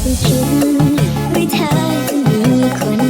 ไปคิดว่าเธอจะมีคน